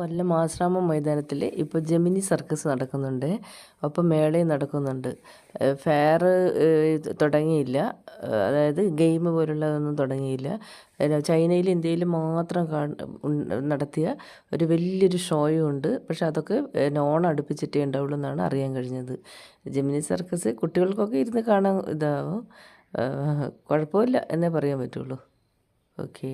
കൊല്ലം ആശ്രാമം മൈതാനത്തിൽ ഇപ്പോൾ Gemini circus നടക്കുന്നുണ്ട്. ഒപ്പം മേളയും നടക്കുന്നുണ്ട്. ഫെയർ തുടങ്ങിയില്ല. അതായത് ഗെയിം പോലുള്ളതൊന്നും തുടങ്ങിയില്ല. ചൈനയിലും ഇന്ത്യയിലും മാത്രം നടത്തിയ ഒരു വലിയൊരു ഷോയും ഉണ്ട്. പക്ഷെ അതൊക്കെ ഓണം അടുപ്പിച്ചിട്ടേ ഉണ്ടാവുള്ളൂ എന്നാണ് അറിയാൻ കഴിഞ്ഞത്. ജെമിനി സർക്കസ് കുട്ടികൾക്കൊക്കെ ഇരുന്ന് കാണാൻ ഇതാവും. കുഴപ്പമില്ല എന്നേ പറയാൻ പറ്റുള്ളൂ. ഓക്കേ.